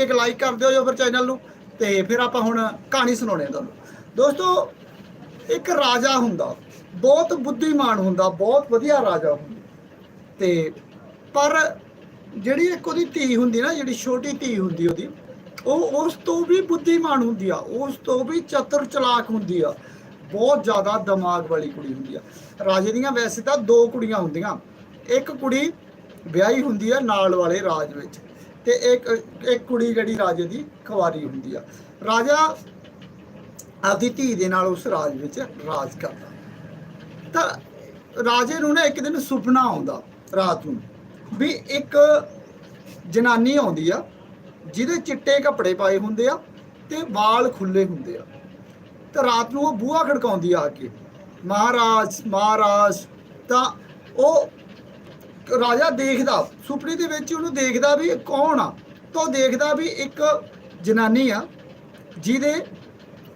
ਇੱਕ ਲਾਈਕ ਕਰ ਦਿਓ ਜੋ ਫਿਰ ਚੈਨਲ ਨੂੰ ਤੇ ਫਿਰ ਆਪਾਂ ਹੁਣ ਕਹਾਣੀ ਸੁਣਾਉਣੇ ਆ ਤੁਹਾਨੂੰ। ਦੋਸਤੋ, ਇੱਕ ਰਾਜਾ ਹੁੰਦਾ, ਬਹੁਤ ਬੁੱਧੀਮਾਨ ਹੁੰਦਾ, ਬਹੁਤ ਵਧੀਆ ਰਾਜਾ ਹੁੰਦਾ। ਤੇ ਪਰ ਜਿਹੜੀ ਇੱਕ ਉਹਦੀ ਧੀ ਹੁੰਦੀ ਨਾ, ਜਿਹੜੀ ਛੋਟੀ ਧੀ ਹੁੰਦੀ ਉਹਦੀ, ਉਹ ਉਸ ਤੋਂ ਵੀ ਬੁੱਧੀਮਾਨ ਹੁੰਦੀ ਆ, ਉਸ ਤੋਂ ਵੀ ਚਤੁਰ ਚਲਾਕ ਹੁੰਦੀ ਆ, ਬਹੁਤ ਜ਼ਿਆਦਾ ਦਿਮਾਗ ਵਾਲੀ ਕੁੜੀ ਹੁੰਦੀ ਆ। ਰਾਜੇ ਦੀਆਂ ਵੈਸੇ ਤਾਂ ਦੋ ਕੁੜੀਆਂ ਹੁੰਦੀਆਂ, ਇੱਕ ਕੁੜੀ ਵਿਆਹੀ ਹੁੰਦੀ ਆ ਨਾਲ ਵਾਲੇ ਰਾਜ ਵਿੱਚ ਤੇ ਇੱਕ ਇੱਕ ਕੁੜੀ ਜਿਹੜੀ ਰਾਜੇ ਦੀ ਕੁਆਰੀ ਹੁੰਦੀ ਆ। ਰਾਜਾ ਆਪਦੀ ਧੀ ਦੇ ਨਾਲ ਉਸ ਰਾਜ ਵਿੱਚ ਰਾਜ ਕਰਦਾ। ਤਾਂ ਰਾਜੇ ਨੂੰ ਨਾ ਇੱਕ ਦਿਨ ਸੁਪਨਾ ਆਉਂਦਾ ਰਾਤ ਨੂੰ ਵੀ ਇੱਕ ਜਨਾਨੀ ਆਉਂਦੀ ਆ, ਜਿਹਦੇ ਚਿੱਟੇ ਕੱਪੜੇ ਪਾਏ ਹੁੰਦੇ ਆ ਤੇ ਵਾਲ ਖੁੱਲੇ ਹੁੰਦੇ ਆ। ਤਾਂ ਰਾਤ ਨੂੰ ਉਹ ਬੂਹਾ ਖੜਕਾਉਂਦੀ ਆ ਕੇ, ਮਹਾਰਾਜ ਮਹਾਰਾਜ। ਤਾਂ ਉਹ ਰਾਜਾ ਦੇਖਦਾ, ਸੁਪਨੇ ਦੇ ਵਿੱਚ ਉਹਨੂੰ ਦੇਖਦਾ ਵੀ ਇਹ ਕੌਣ ਆ? ਤਾਂ ਉਹ ਦੇਖਦਾ ਵੀ ਇੱਕ ਜਨਾਨੀ ਆ, ਜਿਹਦੇ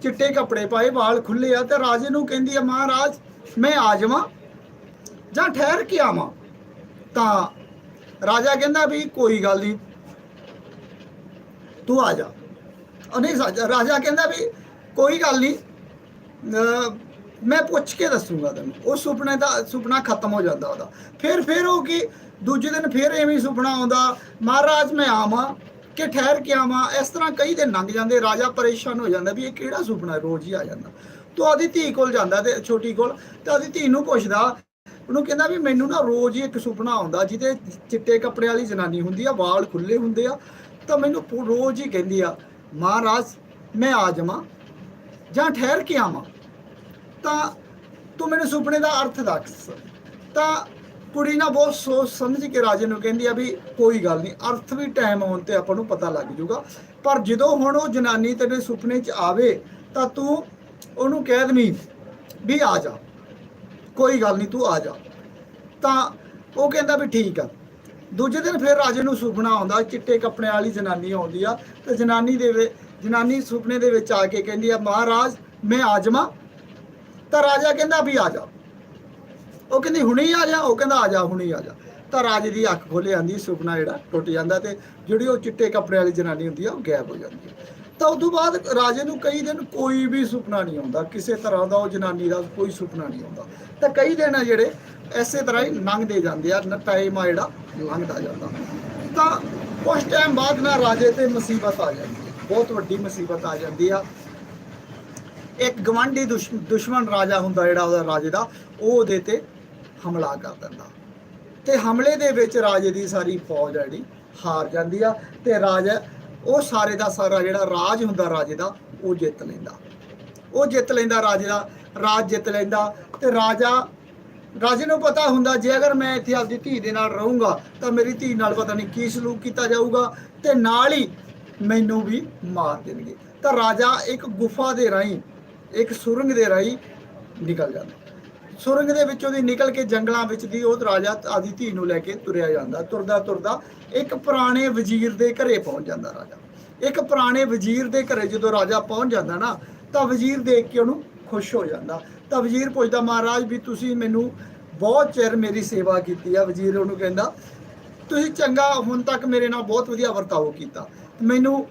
ਚਿੱਟੇ ਕੱਪੜੇ ਪਾਏ, ਵਾਲ ਖੁੱਲੇ ਆ, ਤੇ ਰਾਜੇ ਨੂੰ ਕਹਿੰਦੀ ਆ, ਮਹਾਰਾਜ, ਮੈਂ ਆ ਜਾਵਾਂ ਜਾਂ ਠਹਿਰ ਕੇ ਆਵਾਂ? ਤਾਂ ਰਾਜਾ ਕਹਿੰਦਾ ਵੀ ਕੋਈ ਗੱਲ ਨਹੀਂ, ਤੂੰ ਆ ਜਾ। ਉਹ ਨਹੀਂ ਰਾਜਾ ਕਹਿੰਦਾ ਵੀ ਕੋਈ ਗੱਲ ਨਹੀਂ ਮੈਂ ਪੁੱਛ ਕੇ ਦੱਸੂਗਾ ਤੈਨੂੰ। ਉਹ ਸੁਪਨੇ ਦਾ, ਸੁਪਨਾ ਖਤਮ ਹੋ ਜਾਂਦਾ ਉਹਦਾ। ਫਿਰ ਫਿਰ ਉਹ ਕੀ? ਦੂਜੇ ਦਿਨ ਫਿਰ ਐਵੇਂ ਸੁਪਨਾ ਆਉਂਦਾ, ਮਹਾਰਾਜ, ਮੈਂ ਆਵਾਂ ਕਿ ਠਹਿਰ ਕੇ ਆਵਾਂ। ਇਸ ਤਰ੍ਹਾਂ ਕਈ ਦਿਨ ਲੰਘ ਜਾਂਦੇ, ਰਾਜਾ ਪਰੇਸ਼ਾਨ ਹੋ ਜਾਂਦਾ ਵੀ ਇਹ ਕਿਹੜਾ ਸੁਪਨਾ, ਰੋਜ਼ ਹੀ ਆ ਜਾਂਦਾ। ਤੋ ਆਦੀ ਧੀ ਕੋਲ ਜਾਂਦਾ ਤੇ ਛੋਟੀ ਕੋਲ ਤੇ ਆਦੀ ਧੀ ਨੂੰ ਪੁੱਛਦਾ, ਉਹਨੂੰ ਕਹਿੰਦਾ ਵੀ ਮੈਨੂੰ ਨਾ ਰੋਜ਼ ਹੀ ਇੱਕ ਸੁਪਨਾ ਆਉਂਦਾ ਜਿਹਦੇ ਚਿੱਟੇ ਕੱਪੜੇ ਵਾਲੀ ਜਨਾਨੀ ਹੁੰਦੀ ਆ, ਵਾਲ ਖੁੱਲੇ ਹੁੰਦੇ ਆ, ਤਾਂ ਮੈਨੂੰ ਰੋਜ਼ ਹੀ ਕਹਿੰਦੀ ਆ, ਮਹਾਰਾਜ, ਮੈਂ ਆ ਜਾਵਾਂ ਜਾਂ ਠਹਿਰ ਕੇ ਆਵਾਂ? ਤਾਂ ਤੂੰ ਮੈਨੂੰ ਸੁਪਨੇ ਦਾ ਅਰਥ ਦੱਸ। ਤਾਂ ਕੁੜੀ ਨਾ ਬਹੁਤ ਸੋਚ ਸਮਝ ਕੇ ਰਾਜੇ ਨੂੰ ਕਹਿੰਦੀ ਆ ਵੀ ਕੋਈ ਗੱਲ ਨਹੀਂ, ਅਰਥ ਵੀ ਟਾਈਮ ਆਉਣ ਤੇ ਆਪਾਂ ਨੂੰ ਪਤਾ ਲੱਗ ਜਾਊਗਾ। ਪਰ ਜਦੋਂ ਹੁਣ ਉਹ ਜਨਾਨੀ ਤੇਰੇ ਸੁਪਨੇ 'ਚ ਆਵੇ, ਤਾਂ ਤੂੰ ਉਹਨੂੰ ਕਹਿ ਦਵੀਂ ਵੀ ਆ ਜਾ। ਕੋਈ ਗੱਲ ਨਹੀਂ, ਤੂੰ ਆ ਜਾ। ਤਾਂ ਉਹ ਕਹਿੰਦਾ ਵੀ ਠੀਕ ਆ। ਦੂਜੇ ਦਿਨ ਫਿਰ ਰਾਜੇ ਨੂੰ ਸੁਪਨਾ ਆਉਂਦਾ, ਚਿੱਟੇ ਕੱਪੜਿਆਂ ਵਾਲੀ ਜਨਾਨੀ ਆਉਂਦੀ ਆ, ਤੇ ਜਨਾਨੀ ਦੇ ਜਨਾਨੀ ਸੁਪਨੇ ਦੇ ਵਿੱਚ ਆ ਕੇ ਕਹਿੰਦੀ ਆ, ਮਹਾਰਾਜ, ਮੈਂ ਆ ਜਾਵਾਂ। ਤਾਂ ਰਾਜਾ ਕਹਿੰਦਾ ਵੀ ਆ ਜਾ। ਉਹ ਕਹਿੰਦੀ, ਹੁਣੇ ਆ ਜਾ। ਉਹ ਕਹਿੰਦਾ, ਆ ਜਾ, ਹੁਣੇ ਆ ਜਾ। ਤਾਂ ਰਾਜੇ ਦੀ ਅੱਖ ਖੋਲੇ ਜਾਂਦੀ ਸੁਪਨਾ ਜਿਹੜਾ ਟੁੱਟ ਜਾਂਦਾ ਤੇ ਜਿਹੜੀ ਉਹ ਚਿੱਟੇ ਕੱਪੜੇ ਵਾਲੀ ਜਨਾਨੀ ਹੁੰਦੀ ਆ, ਉਹ ਗਾਇਬ ਹੋ ਜਾਂਦੀ ਹੈ ਤਾਂ ਉਸ ਤੋਂ ਬਾਅਦ ਰਾਜੇ ਨੂੰ ਕਈ ਦਿਨ ਕੋਈ ਵੀ ਸੁਪਨਾ ਨਹੀਂ ਆਉਂਦਾ। ਕਿਸੇ ਤਰ੍ਹਾਂ ਦਾ ਉਹ ਜਨਾਨੀ ਦਾ ਕੋਈ ਸੁਪਨਾ ਨਹੀਂ ਆਉਂਦਾ। ਤਾਂ ਕਈ ਦਿਨ ਆ ਜਿਹੜੇ ਐਸੇ ਤਰ੍ਹਾਂ ਹੀ ਲੰਘਦੇ ਜਾਂਦੇ ਆ ਟਾਈਮ ਆ ਜਿਹੜਾ ਲੰਘਦਾ ਜਾਂਦਾ। ਤਾਂ ਕੁਝ ਟਾਈਮ ਬਾਅਦ ਨਾ ਰਾਜੇ ਤੇ ਮੁਸੀਬਤ ਆ ਜਾਂਦੀ ਹੈ ਬਹੁਤ ਵੱਡੀ ਮੁਸੀਬਤ ਆ ਜਾਂਦੀ ਆ। ਇੱਕ ਗਵਾਂਢੀ ਦੁਸ਼- ਦੁਸ਼ਮਣ ਰਾਜਾ ਹੁੰਦਾ ਜਿਹੜਾ ਉਹਦਾ ਰਾਜੇ ਦਾ, ਉਹ ਉਹਦੇ ਤੇ ਹਮਲਾ ਕਰ ਦਿੰਦਾ। ਤੇ ਹਮਲੇ ਦੇ ਵਿੱਚ ਰਾਜੇ ਦੀ ਸਾਰੀ ਫੌਜ ਜਿਹੜੀ, ਹਾਰ ਜਾਂਦੀ ਆ ਤੇ ਰਾਜਾ, ਉਹ ਸਾਰੇ ਦਾ ਸਾਰਾ ਜਿਹੜਾ ਰਾਜ ਹੁੰਦਾ ਰਾਜੇ ਦਾ, ਉਹ ਜਿੱਤ ਲੈਂਦਾ। ਉਹ ਜਿੱਤ ਲੈਂਦਾ ਰਾਜੇ ਦਾ, ਰਾਜ ਜਿੱਤ ਲੈਂਦਾ ਤੇ ਰਾਜਾ, ਰਾਜੇ ਨੂੰ ਪਤਾ ਹੁੰਦਾ, ਜੇ ਅਗਰ ਮੈਂ ਇੱਥੇ ਆਪਦੀ ਧੀ ਦੇ ਨਾਲ ਰਹੂੰਗਾ, ਤਾਂ ਮੇਰੀ ਧੀ ਨਾਲ ਪਤਾ ਨਹੀਂ ਕੀ ਸਲੂਕ ਕੀਤਾ ਜਾਊਗਾ ਤੇ ਨਾਲ ਹੀ ਮੈਨੂੰ ਵੀ ਮਾਰ ਦੇਣਗੇ। ਤਾਂ ਰਾਜਾ ਇੱਕ ਗੁਫਾ ਦੇ ਰਾਹੀਂ ਇੱਕ ਸੁਰੰਗ ਦੇ ਰਾਹੀਂ ਨਿਕਲ ਜਾਂਦਾ। ਸੁਰੰਗ ਦੇ ਵਿੱਚੋਂ ਦੀ ਨਿਕਲ ਕੇ ਜੰਗਲਾਂ ਵਿੱਚ ਦੀ ਉਹ ਰਾਜਾ ਆਦੀ ਧੀ ਨੂੰ ਲੈ ਕੇ ਤੁਰਿਆ ਜਾਂਦਾ। ਤੁਰਦਾ ਤੁਰਦਾ ਇੱਕ ਪੁਰਾਣੇ ਵਜ਼ੀਰ ਦੇ ਘਰੇ ਪਹੁੰਚ ਜਾਂਦਾ ਰਾਜਾ। ਇੱਕ ਪੁਰਾਣੇ ਵਜ਼ੀਰ ਦੇ ਘਰੇ ਜਦੋਂ ਰਾਜਾ ਪਹੁੰਚ ਜਾਂਦਾ ਨਾ ਤਾਂ ਵਜ਼ੀਰ ਦੇਖ ਕੇ ਉਹਨੂੰ ਖੁਸ਼ ਹੋ ਜਾਂਦਾ। ਤਾਂ ਵਜ਼ੀਰ ਪੁੱਛਦਾ ਮਹਾਰਾਜ ਵੀ ਤੁਸੀਂ ਮੈਨੂੰ ਬਹੁਤ ਚਿਰ ਮੇਰੀ ਸੇਵਾ ਕੀਤੀ ਆ। ਵਜ਼ੀਰ ਉਹਨੂੰ ਕਹਿੰਦਾ ਤੁਸੀਂ ਚੰਗਾ ਹੁਣ ਤੱਕ ਮੇਰੇ ਨਾਲ ਬਹੁਤ ਵਧੀਆ ਵਰਤਾਓ ਕੀਤਾ। ਮੈਨੂੰ